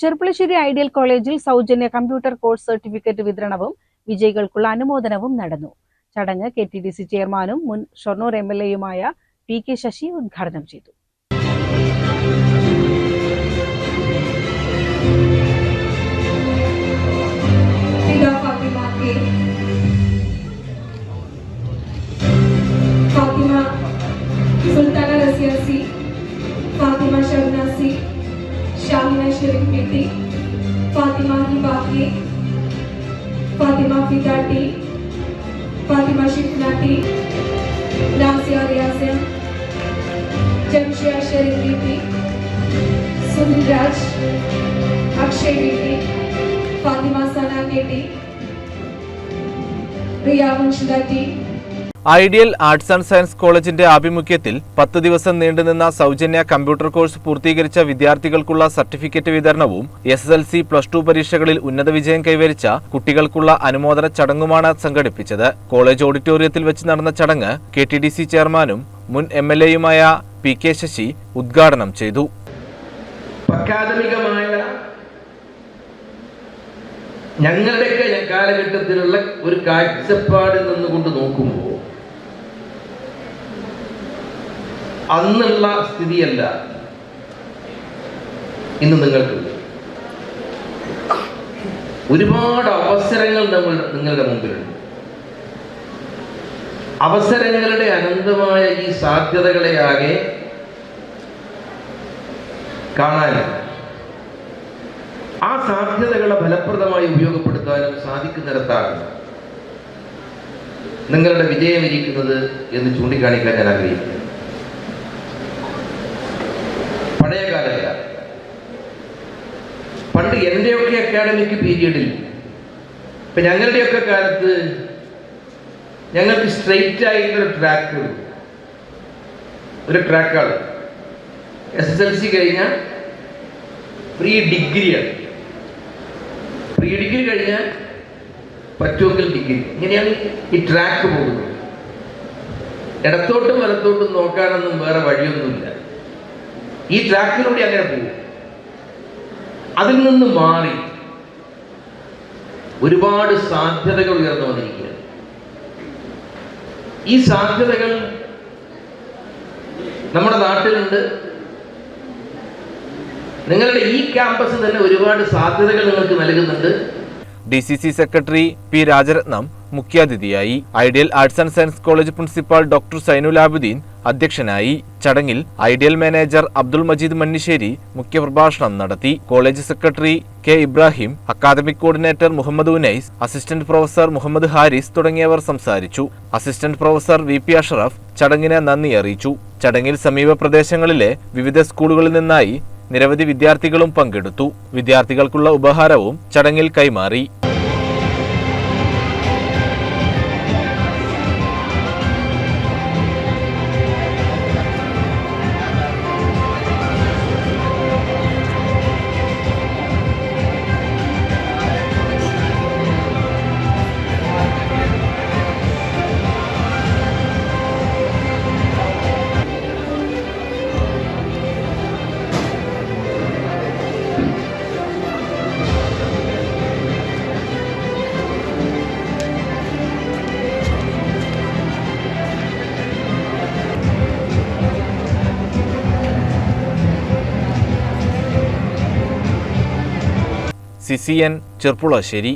Cherpulassery ideal കോളേജിൽ സൗജന്യ computer course certificate വിതരണവും വിജയികൾക്കുള്ള അനുമോദനവും നടന്നു. ചടങ്ങ് കെ ടി ഡി സി ചെയർമാനും മുൻ ഷൊർണൂർ എം എൽ എയുമായ പി കെ ശശി ഉദ്ഘാടനം ചെയ്തു. बेटी, फातिमा की बाकी, फातिमा फिदाटी फातिमा शिफनाटी नासिया रियासिया जमशिया शरीफ Betty Sunil Akshay Betty, Fathima Sana K T Riya Vanshida T ideal arts and science കോളേജിന്റെ ആഭിമുഖ്യത്തിൽ പത്ത് ദിവസം നീണ്ടുനിന്ന സൗജന്യ കമ്പ്യൂട്ടർ കോഴ്സ് പൂർത്തീകരിച്ച വിദ്യാർത്ഥികൾക്കുള്ള സർട്ടിഫിക്കറ്റ് വിതരണവും S L C plus two പരീക്ഷകളിൽ ഉന്നത വിജയം കൈവരിച്ച കുട്ടികൾക്കുള്ള അനുമോദന ചടങ്ങുമാണ് സംഘടിപ്പിച്ചത്. കോളേജ് ഓഡിറ്റോറിയത്തിൽ വെച്ച് നടന്ന ചടങ്ങ് കെ ടി ഡി സി ചെയർമാനും മുൻ എം എൽ എയുമായ പി കെ ശശി ഉദ്ഘാടനം ചെയ്തു. ഞങ്ങളുടെയൊക്കെ കാലഘട്ടത്തിലുള്ള ഒരു കാഴ്ചപ്പാടിൽ നിന്നുകൊണ്ട് നോക്കുമ്പോൾ അന്നുള്ള സ്ഥിതിയല്ല. ഇന്ന് നിങ്ങൾക്ക് ഒരുപാട് അവസരങ്ങൾ നമ്മൾ നിങ്ങളുടെ മുമ്പിലുണ്ട്. അവസരങ്ങളുടെ അനന്തമായ ഈ സാധ്യതകളെ ആകെ കാണാനും ആ സാധ്യതകളെ ഫലപ്രദമായി ഉപയോഗപ്പെടുത്താനും സാധിക്കുന്നിടത്താണ് നിങ്ങളുടെ വിജയം ഇരിക്കുന്നത് എന്ന് ചൂണ്ടിക്കാണിക്കാൻ ഞാൻ ആഗ്രഹിക്കുന്നു. അക്കാഡമിക് പീരീഡിൽ ഇപ്പൊ ഞങ്ങളുടെയൊക്കെ കാലത്ത് ഞങ്ങൾക്ക് സ്ട്രെയിറ്റ് ആയിട്ടൊരു ട്രാക്ക് ഒരു ട്രാക്കാണ് എസ് എസ് എൽ സി കഴിഞ്ഞാൽ പ്രീ ഡിഗ്രിയാണ് പ്രീ ഡിഗ്രി കഴിഞ്ഞാൽ പറ്റുമെങ്കിൽ ഡിഗ്രി ഇങ്ങനെയാണ് ഈ ട്രാക്ക് പോകുന്നത്. ഇടത്തോട്ടും വലത്തോട്ടും നോക്കാനൊന്നും വേറെ വഴിയൊന്നുമില്ല. ഈ ട്രാക്കിലൂടെ അങ്ങനെ പോകും. അതിൽ നിന്ന് മാറി. ഒരുപാട് സാധ്യതകൾ ഉയർന്നു വന്നിരിക്കുകയാണ്. ഈ സാധ്യതകൾ നമ്മുടെ നാട്ടിലുണ്ട്. നിങ്ങളുടെ ഈ ക്യാമ്പസ് തന്നെ ഒരുപാട് സാധ്യതകൾ നിങ്ങൾക്ക് നൽകുന്നുണ്ട്. D C C secretary P Rajaratnam മുഖ്യാതിഥിയായി ideal arts and science college principal doctor Sainul Abuddeen അധ്യക്ഷനായി ചടങ്ങിൽ ഐഡിയൽ മാനേജർ അബ്ദുൾ മജീദ് മന്നിശ്ശേരി മുഖ്യപ്രഭാഷണം നടത്തി. College secretary K Ibrahim academic coordinator Muhammad Unais assistant professor Muhammad Haris തുടങ്ങിയവർ സംസാരിച്ചു. Assistant professor V P Ashraf ചടങ്ങിന് നന്ദി അറിയിച്ചു. ചടങ്ങിൽ സമീപ പ്രദേശങ്ങളിലെ വിവിധ സ്കൂളുകളിൽ നിന്നായി നിരവധി വിദ്യാർത്ഥികളും പങ്കെടുത്തു. വിദ്യാർത്ഥികൾക്കുള്ള ഉപഹാരവും ചടങ്ങിൽ കൈമാറി. C C Cherpulassery